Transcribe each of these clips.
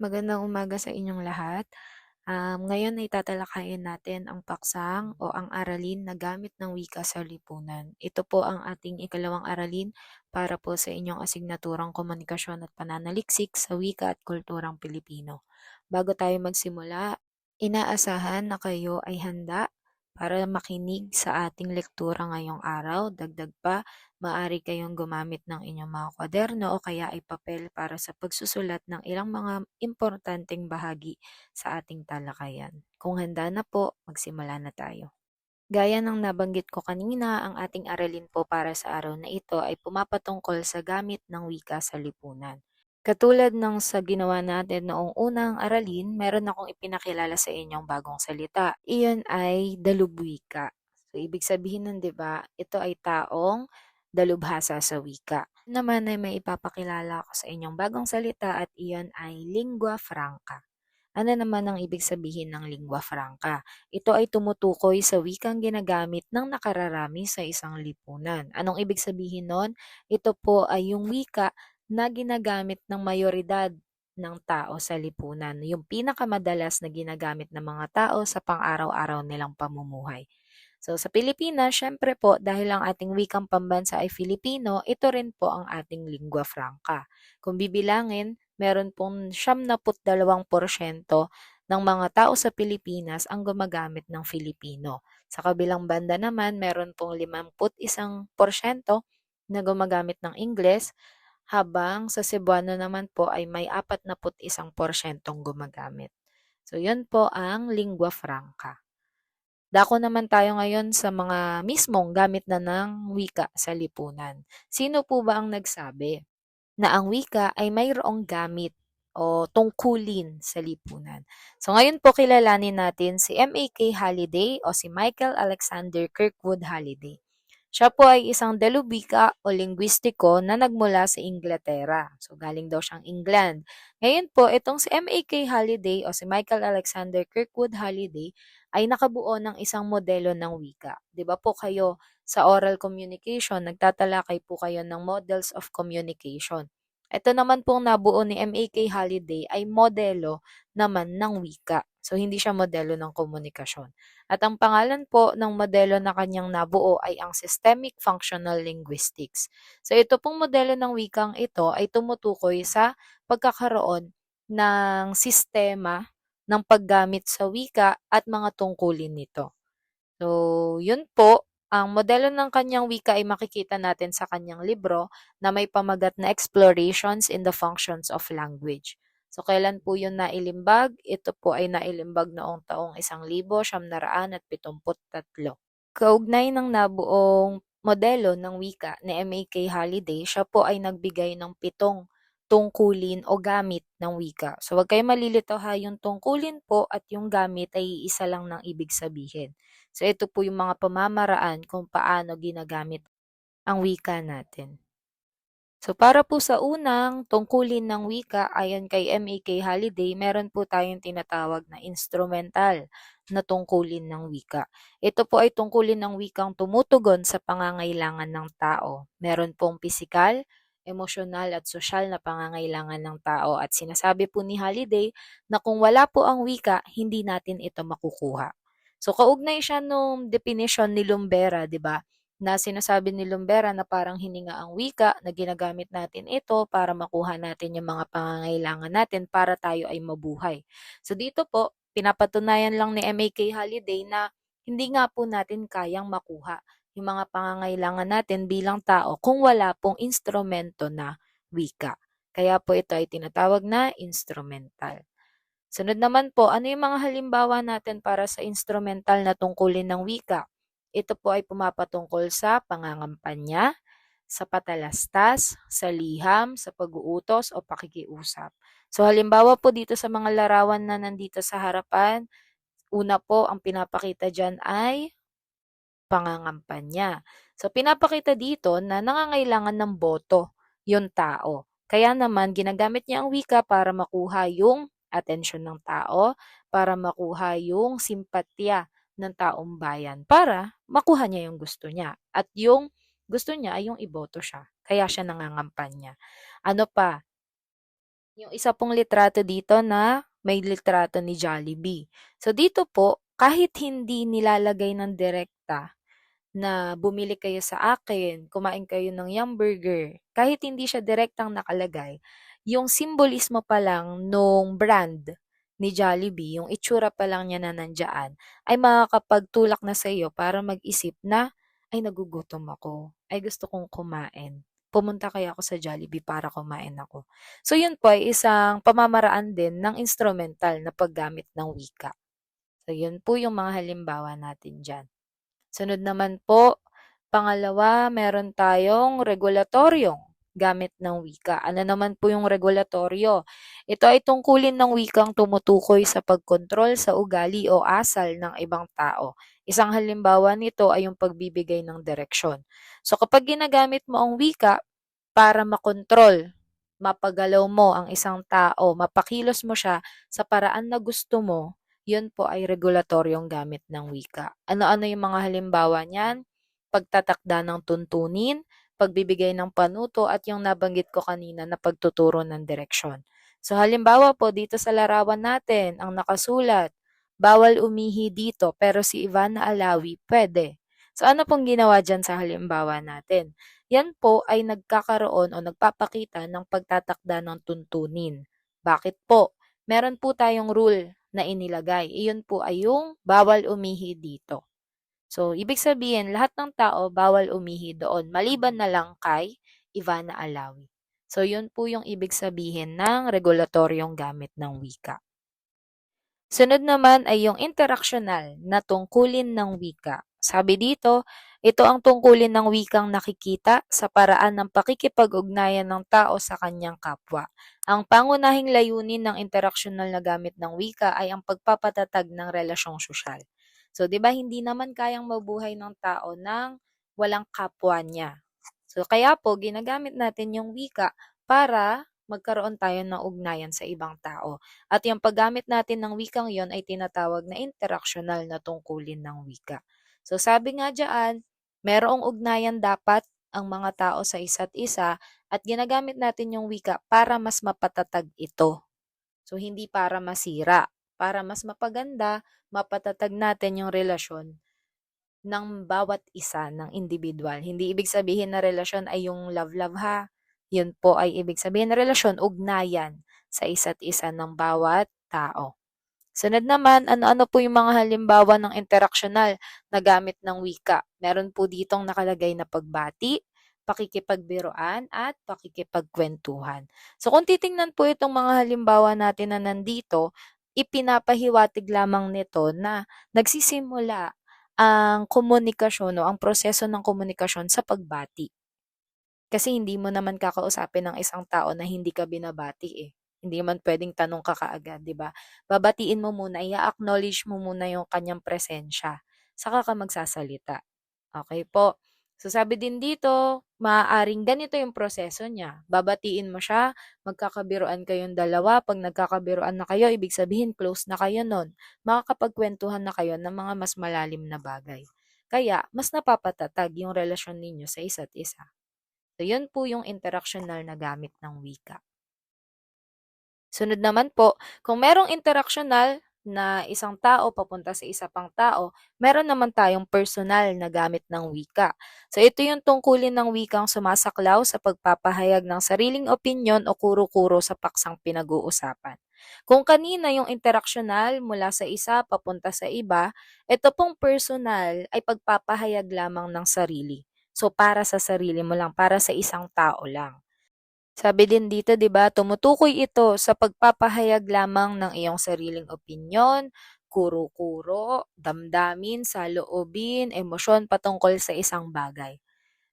Magandang umaga sa inyong lahat. Um, ngayon ay tatalakayin natin ang paksang o ang aralin na gamit ng wika sa lipunan. Ito po ang ating ikalawang aralin para po sa inyong asignaturang komunikasyon at pananaliksik sa wika at kulturang Pilipino. Bago tayo magsimula, inaasahan na kayo ay handa para makinig sa ating lektura ngayong araw. Dagdag pa, maaari kayong gumamit ng inyong mga kwaderno o kaya ay papel para sa pagsusulat ng ilang mga importanteng bahagi sa ating talakayan. Kung handa na po, magsimula na tayo. Gaya ng nabanggit ko kanina, ang ating aralin po para sa araw na ito ay pumapatungkol sa gamit ng wika sa lipunan. Katulad ng sa ginawa natin noong unang aralin, meron akong ipinakilala sa inyong bagong salita. Iyon ay dalubwika. So, ibig sabihin nun, di ba, ito ay taong dalubhasa sa wika. Naman ay may ipapakilala ko sa inyong bagong salita at iyon ay lingua franca. Ano naman ang ibig sabihin ng lingua franca? Ito ay tumutukoy sa wikang ginagamit ng nakararami sa isang lipunan. Anong ibig sabihin nun? Ito po ay yung wika na ginagamit ng mayoridad ng tao sa lipunan, yung pinakamadalas na ginagamit ng mga tao sa pang-araw-araw nilang pamumuhay. So sa Pilipinas, syempre po dahil ang ating wikang pambansa ay Filipino, ito rin po ang ating lingua franca. Kung bibilangin, meron pong 72% ng mga tao sa Pilipinas ang gumagamit ng Filipino. Sa kabilang banda naman, meron pong 51% na gumagamit ng Ingles habang sa Cebuano naman po ay may 41% gumagamit. So, yun po ang lingua franca. Dako naman tayo ngayon sa mga mismong gamit na ng wika sa lipunan. Sino po ba ang nagsabi na ang wika ay mayroong gamit o tungkulin sa lipunan? So ngayon po kilalanin natin si M.A.K. Halliday o si Michael Alexander Kirkwood Halliday. Siya po ay isang dalubika o linguistiko na nagmula sa Inglaterra. So, galing daw siyang England. Ngayon po, itong si M.A.K. Halliday o si Michael Alexander Kirkwood Halliday ay nakabuo ng isang modelo ng wika. ba po kayo sa oral communication, nagtatalakay po kayo ng models of communication. Ito naman pong nabuo ni M.A.K. Halliday ay modelo naman ng wika. So, hindi siya modelo ng komunikasyon. At ang pangalan po ng modelo na kanyang nabuo ay ang Systemic Functional Linguistics. So, ito pong modelo ng wikang ito ay tumutukoy sa pagkakaroon ng sistema ng paggamit sa wika at mga tungkulin nito. So, yun po, ang modelo ng kanyang wika ay makikita natin sa kanyang libro na may pamagat na Explorations in the Functions of Language. So, kailan po yun nailimbag? Ito po ay nailimbag noong taong 1973. Kaugnay ng nabuong modelo ng wika ni M.A.K. Halliday, siya po ay nagbigay ng pitong tungkulin o gamit ng wika. So, wag kayo malilito ha, yung tungkulin po at yung gamit ay isa lang ng ibig sabihin. So, ito po yung mga pamamaraan kung paano ginagamit ang wika natin. So para po sa unang tungkulin ng wika ayon kay M.A.K. Halliday, meron po tayong tinatawag na instrumental na tungkulin ng wika. Ito po ay tungkulin ng wikang tumutugon sa pangangailangan ng tao. Meron pong pisikal, emosyonal at sosyal na pangangailangan ng tao at sinasabi po ni Halliday na kung wala po ang wika, hindi natin ito makukuha. So kaugnay siya nung definition ni Lumbera, 'di ba? Na sinasabi ni Lumbera na parang hininga ang wika na ginagamit natin ito para makuha natin yung mga pangangailangan natin para tayo ay mabuhay. So dito po, pinapatunayan lang ni M.A.K. Halliday na hindi nga po natin kayang makuha yung mga pangangailangan natin bilang tao kung wala pong instrumento na wika. Kaya po ito ay tinatawag na instrumental. Sunod naman po, ano yung mga halimbawa natin para sa instrumental na tungkulin ng wika? Ito po ay pumapatungkol sa pangangampanya, sa patalastas, sa liham, sa pag-uutos o pakikiusap. So halimbawa po dito sa mga larawan na nandito sa harapan, una po ang pinapakita dyan ay pangangampanya. So pinapakita dito na nangangailangan ng boto yung tao. Kaya naman ginagamit niya ang wika para makuha yung atensyon ng tao, para makuha yung simpatya ng taong bayan para makuha niya yung gusto niya. At yung gusto niya ay yung iboto siya. Kaya siya nangangampanya. Ano pa? Yung isa pong litrato dito na may litrato ni Jollibee. So dito po, kahit hindi nilalagay ng direkta na bumili kayo sa akin, kumain kayo ng Yum Burger, kahit hindi siya direktang nakalagay, yung simbolismo pa lang nung brand ni Jollibee, yung itsura pa lang niya na nandyan, ay makakapagtulak na sa iyo para mag-isip na, ay nagugutom ako, ay gusto kong kumain. Pumunta kaya ako sa Jollibee para kumain ako. So yun po ay isang pamamaraan din ng instrumental na paggamit ng wika. So yun po yung mga halimbawa natin dyan. Sunod naman po, pangalawa, meron tayong regulatoryong gamit ng wika. Ano naman po yung regulatoryo? Ito ay tungkulin ng wikang tumutukoy sa pagkontrol sa ugali o asal ng ibang tao. Isang halimbawa nito ay yung pagbibigay ng direksyon. So kapag ginagamit mo ang wika para makontrol, mapagalaw mo ang isang tao, mapakilos mo siya sa paraan na gusto mo, yun po ay regulatoryong gamit ng wika. Ano-ano yung mga halimbawa niyan? Pagtatakda ng tuntunin, pagbibigay ng panuto at yung nabanggit ko kanina na pagtuturo ng direksyon. So halimbawa po dito sa larawan natin, ang nakasulat, bawal umihi dito pero si Ivana Alawi pwede. So ano pong ginawa dyan sa halimbawa natin? Yan po ay nagkakaroon o nagpapakita ng pagtatakda ng tuntunin. Bakit po? Meron po tayong rule na inilagay. Iyon po ay yung bawal umihi dito. So, ibig sabihin, lahat ng tao bawal umihi doon, maliban na lang kay Ivana Alawi. So, yun po yung ibig sabihin ng regulatoryong gamit ng wika. Sunod naman ay yung interaksyonal na tungkulin ng wika. Sabi dito, ito ang tungkulin ng wikang nakikita sa paraan ng pakikipag-ugnayan ng tao sa kanyang kapwa. Ang pangunahing layunin ng interaksyonal na gamit ng wika ay ang pagpapatatag ng relasyong sosyal. So, 'di ba hindi naman kayang mabuhay ng tao nang walang kapwa niya. So, kaya po ginagamit natin yung wika para magkaroon tayo ng ugnayan sa ibang tao. At yung paggamit natin ng wikang yon ay tinatawag na interaksyonal na tungkulin ng wika. So sabi nga dyan, merong ugnayan dapat ang mga tao sa isa't isa at ginagamit natin yung wika para mas mapatatag ito. So hindi para masira, para mas mapaganda, mapatatag natin yung relasyon ng bawat isa ng individual. Hindi ibig sabihin na relasyon ay yung love-love ha. Yun po ay ibig sabihin na relasyon, ugnayan sa isa't isa ng bawat tao. Sunod naman, ano-ano po yung mga halimbawa ng interaksyonal na gamit ng wika? Meron po ditong nakalagay na pagbati, pakikipagbiroan, at pakikipagkwentuhan. So kung titingnan po itong mga halimbawa natin na nandito, ipinapahiwatig lamang nito na nagsisimula ang komunikasyon o ang proseso ng komunikasyon sa pagbati. Kasi hindi mo naman kakausapin ng isang tao na hindi ka binabati eh. Hindi man pwedeng tanong ka kaagad, di ba? Babatiin mo muna, i-acknowledge mo muna yung kanyang presensya. Saka ka magsasalita. Okay po. So sabi din dito, maaaring ganito yung proseso niya. Babatiin mo siya, magkakabiruan kayong dalawa. Pag nagkakabiruan na kayo, ibig sabihin close na kayo nun. Makakapagkwentuhan na kayo ng mga mas malalim na bagay. Kaya, mas napapatatag yung relasyon ninyo sa isa't isa. So, yun po yung interaksyonal na gamit ng wika. Sunod naman po, kung merong interaksyonal na isang tao papunta sa isa pang tao, meron naman tayong personal na gamit ng wika. So ito yung tungkulin ng wikang sumasaklaw sa pagpapahayag ng sariling opinyon o kuro-kuro sa paksang pinag-uusapan. Kung kanina yung interaksyonal mula sa isa papunta sa iba, ito pong personal ay pagpapahayag lamang ng sarili. So, para sa sarili mo lang, para sa isang tao lang. Sabi din dito, 'di ba, tumutukoy ito sa pagpapahayag lamang ng iyong sariling opinyon, kuro-kuro, damdamin, saloobin, emosyon patungkol sa isang bagay.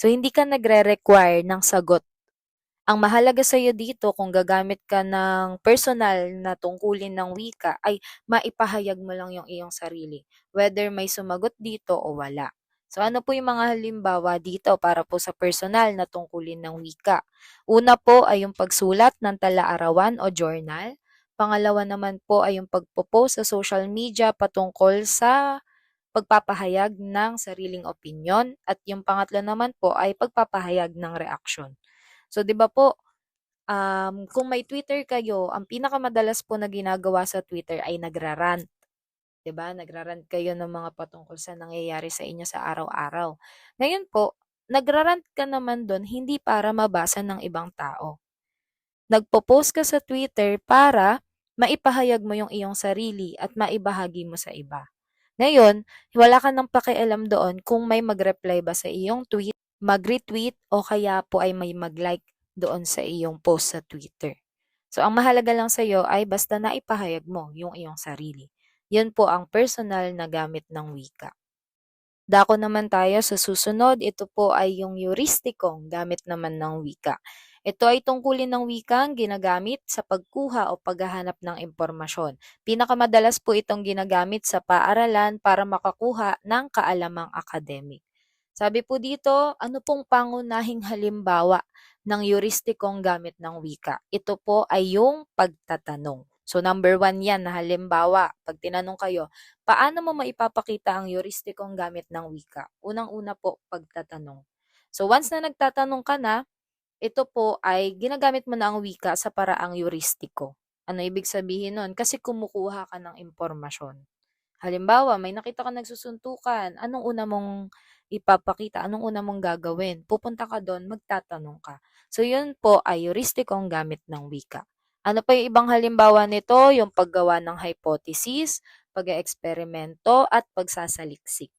So, hindi ka nagre-require ng sagot. Ang mahalaga sa iyo dito kung gagamit ka ng personal na tungkulin ng wika ay maipahayag mo lang yung iyong sarili, whether may sumagot dito o wala. So ano po yung mga halimbawa dito para po sa personal na tungkulin ng wika? Una po ay yung pagsulat ng tala-arawan o journal. Pangalawa naman po ay yung pagpo-post sa social media patungkol sa pagpapahayag ng sariling opinion at yung pangatlo naman po ay pagpapahayag ng reaksyon. So 'di ba po um, kung may Twitter kayo, ang pinakamadalas po na ginagawa sa Twitter ay nagrarant. 'Di ba? Nagrarant kayo ng mga patungkol sa nangyayari sa inyo sa araw-araw. Ngayon po, nagrarant ka naman do'n hindi para mabasa ng ibang tao. Nagpo-post ka sa Twitter para maipahayag mo yung iyong sarili at maibahagi mo sa iba. Ngayon, wala ka ng pakialam doon kung may mag-reply ba sa iyong tweet, mag-retweet o kaya po ay may mag-like doon sa iyong post sa Twitter. So, ang mahalaga lang sa iyo ay basta naipahayag mo yung iyong sarili. Yan po ang personal na gamit ng wika. Dako naman tayo sa susunod. Ito po ay yung euristikong gamit naman ng wika. Ito ay tungkulin ng wikang ginagamit sa pagkuha o paghahanap ng impormasyon. Pinakamadalas po itong ginagamit sa paaralan para makakuha ng kaalamang akademik. Sabi po dito, ano pong pangunahing halimbawa ng euristikong gamit ng wika? Ito po ay yung pagtatanong. So number one yan halimbawa, pag tinanong kayo, paano mo maipapakita ang euristikong gamit ng wika? Unang-una po, pagtatanong. So once na nagtatanong ka na, ito po ay ginagamit mo na ang wika sa paraang euristiko. Ano ibig sabihin nun? Kasi kumukuha ka ng impormasyon. Halimbawa, may nakita ka nagsusuntukan, anong una mong ipapakita, anong una mong gagawin? Pupunta ka doon, magtatanong ka. So yun po ay euristikong gamit ng wika. Ano pa yung ibang halimbawa nito? Yung paggawa ng hypothesis, pag-eksperimento, at pagsasaliksik.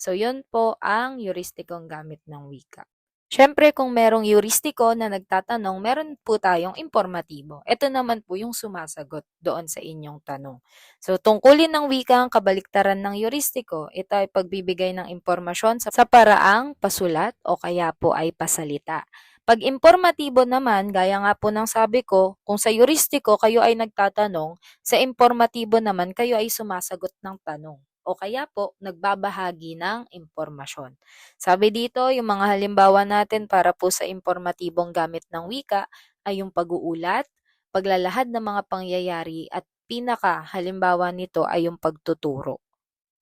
So yun po ang euristikong gamit ng wika. Siyempre, kung merong euristiko na nagtatanong, meron po tayong informatibo. Ito naman po yung sumasagot doon sa inyong tanong. So, tungkulin ng wikang kabaliktaran ng euristiko, ito ay pagbibigay ng impormasyon sa paraang pasulat o kaya po ay pasalita. Pag informatibo naman, gaya nga po ng sabi ko, kung sa euristiko kayo ay nagtatanong, sa informatibo naman kayo ay sumasagot ng tanong o kaya po nagbabahagi ng impormasyon. Sabi dito, yung mga halimbawa natin para po sa informatibong gamit ng wika ay yung pag-uulat, paglalahad ng mga pangyayari at pinaka halimbawa nito ay yung pagtuturo.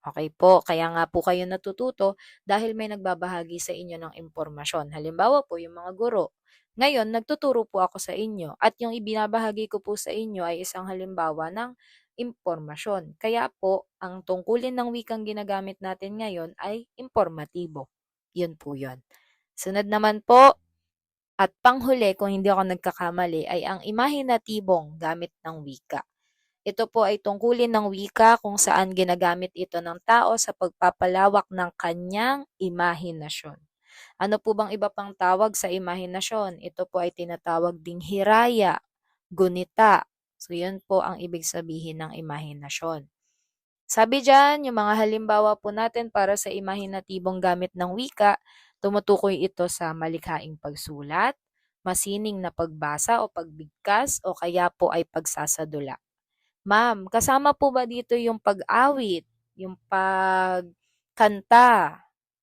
Okay po, kaya nga po kayo natututo dahil may nagbabahagi sa inyo ng impormasyon. Halimbawa po yung mga guro. Ngayon, nagtuturo po ako sa inyo at yung ibinabahagi ko po sa inyo ay isang halimbawa ng impormasyon. Kaya po, ang tungkulin ng wikang ginagamit natin ngayon ay informatibo. Yun po yun. Sunod naman po, at panghuli, kung hindi ako nagkakamali, ay ang imahinatibong gamit ng wika. Ito po ay tungkulin ng wika kung saan ginagamit ito ng tao sa pagpapalawak ng kanyang imahinasyon. Ano po bang iba pang tawag sa imahinasyon? Ito po ay tinatawag ding hiraya, gunita, So, yun po ang ibig sabihin ng imahinasyon. Sabi dyan, yung mga halimbawa po natin para sa imahinatibong gamit ng wika, tumutukoy ito sa malikhaing pagsulat, masining na pagbasa o pagbigkas o kaya po ay pagsasadula. Ma'am, kasama po ba dito yung pag-awit, yung pagkanta?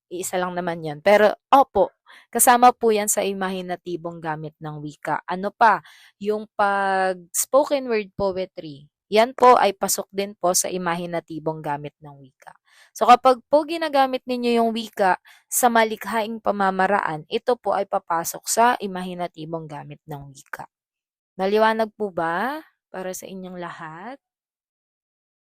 Iisa lang naman yan. Pero, opo, Kasama po yan sa imahinatibong gamit ng wika. Ano pa? Yung pag spoken word poetry. Yan po ay pasok din po sa imahinatibong gamit ng wika. So kapag po ginagamit ninyo yung wika sa malikhaing pamamaraan, ito po ay papasok sa imahinatibong gamit ng wika. Naliwanag po ba para sa inyong lahat?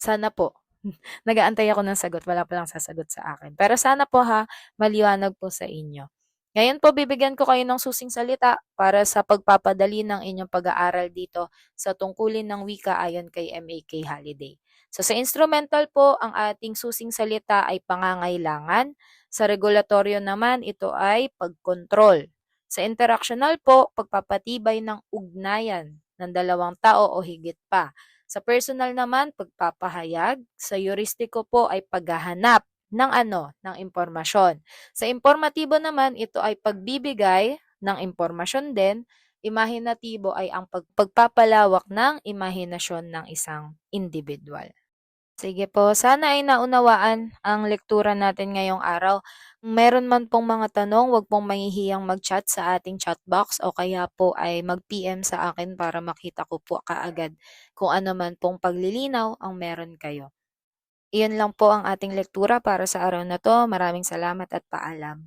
Sana po. Nagaantay ako ng sagot, wala pa lang sasagot sa akin. Pero sana po ha, maliwanag po sa inyo. Ngayon po, bibigyan ko kayo ng susing salita para sa pagpapadali ng inyong pag-aaral dito sa tungkulin ng wika ayon kay MAK Holiday. So sa instrumental po, ang ating susing salita ay pangangailangan. Sa regulatoryo naman, ito ay pagkontrol. Sa interactional po, pagpapatibay ng ugnayan ng dalawang tao o higit pa. Sa personal naman, pagpapahayag. Sa euristiko po ay paghahanap ng ano, ng impormasyon. Sa informatibo naman, ito ay pagbibigay ng impormasyon din. Imahinatibo ay ang pagpapalawak ng imahinasyon ng isang individual. Sige po, sana ay naunawaan ang lektura natin ngayong araw. Meron man pong mga tanong, wag pong mahihiyang mag-chat sa ating chat box o kaya po ay mag-PM sa akin para makita ko po kaagad kung ano man pong paglilinaw ang meron kayo. Iyon lang po ang ating lektura para sa araw na to. Maraming salamat at paalam.